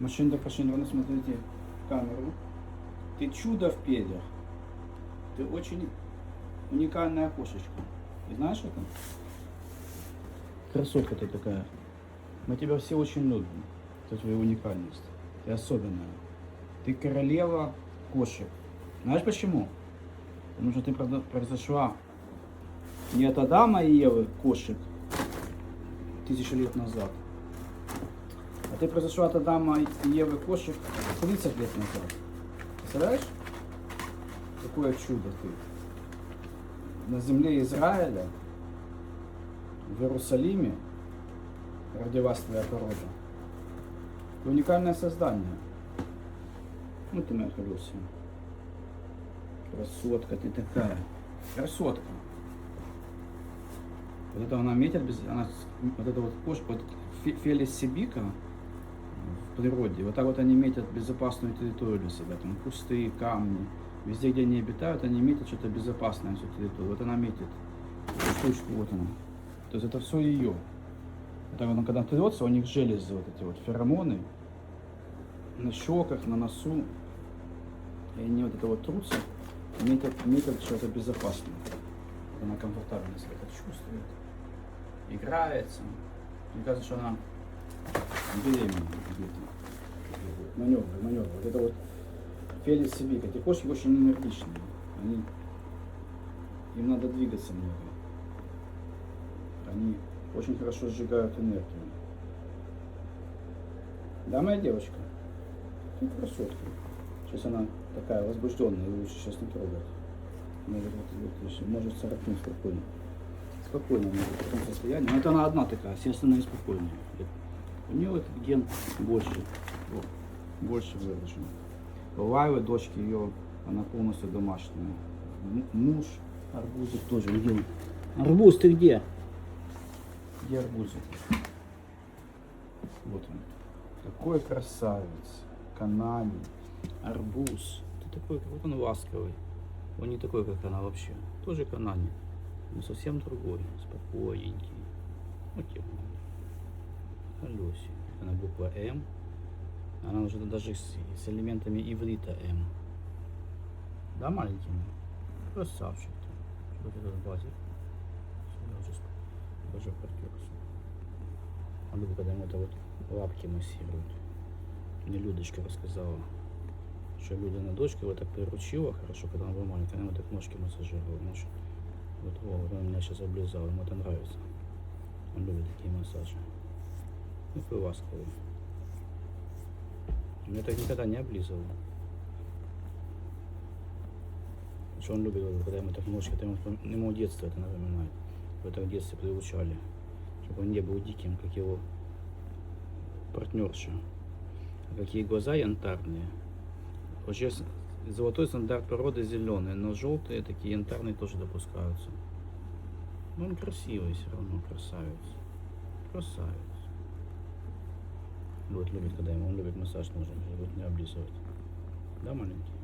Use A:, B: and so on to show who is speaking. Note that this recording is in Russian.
A: Машина Кашинова, ну смотрите камеру. Ты чудо в перьях. Ты очень уникальная кошечка. И знаешь это? Красотка ты такая. Мы тебя все очень любим. Это твоя уникальность. Ты особенная. Ты королева кошек. Знаешь почему? Потому что ты произо- произошла не от Адама и Евы кошек тысячу лет назад, а ты произошла от Адама и Евы кошек 30 лет назад. Представляешь? Какое чудо ты. На земле Израиля, в Иерусалиме, родилась твоя порода. Ты уникальное создание. Ну ты моя хорошая. Красотка ты такая. Красотка. Вот это она метит без... Она, вот это вот кошка, вот фе- фелис сибика природе, вот так вот они метят безопасную территорию для себя. Там кусты, камни. Везде, где они обитают, они метят что-то безопасное всю территорию. Вот она метит. Эту штучку, вот она. То есть это все ее. Это вот, когда трется, у них железы, вот эти вот феромоны на щеках, на носу. И они вот это вот трутся, метят, метят что-то безопасное. Она комфортабельно себя так чувствует. Играется. Мне кажется, что она беременна где-то. Маневры, маневры. Вот это вот Фелис Сибик. Эти кошки очень энергичные. Они, им надо двигаться много. Они очень хорошо сжигают энергию. Да, моя девочка? Ты красотка. Сейчас она такая возбужденная, ее лучше сейчас не трогать. Может, вот, вот, может царапнуть спокойно. Спокойно может в таком состоянии. Но это она одна такая, все остальные спокойные. У нее этот ген больше, вот, больше выражен. У Лайлы, дочки ее, она полностью домашняя. Муж, арбузик тоже. Где он? Арбуз, ты где? Где арбузик? Вот он. Какой красавец. Канами. Арбуз. Ты такой, вот он ласковый. Он не такой, как она вообще. Тоже канане. Но совсем другой. Спокойненький. Вот я. Алёси. Она буква М. Она уже даже с, с элементами иврита М. Да, маленький? Красавчик ты. Вот этот базик. Даже протерся. А люблю, когда ему это вот лапки массируют. Мне Людочка рассказала, что Люда на дочке вот так приручила хорошо, когда она была маленькая, она вот так ножки массажировала. Нож. Вот, во, вот он меня сейчас облизал, ему это нравится. Он любит такие массажи. Ну, такой ласковый. Меня так никогда не облизывал. Что он любит, когда ему так ножки, это ему, ему детство это напоминает. В этом детстве приучали, чтобы он не был диким, как его партнерша. А Какие глаза янтарные. Вообще с- золотой стандарт породы зеленый, но желтые такие янтарные тоже допускаются. Ну он красивый все равно, красавец. Красавец. Вот любит, когда ему он любит массаж нужен, вот не облизывать. Да, маленький?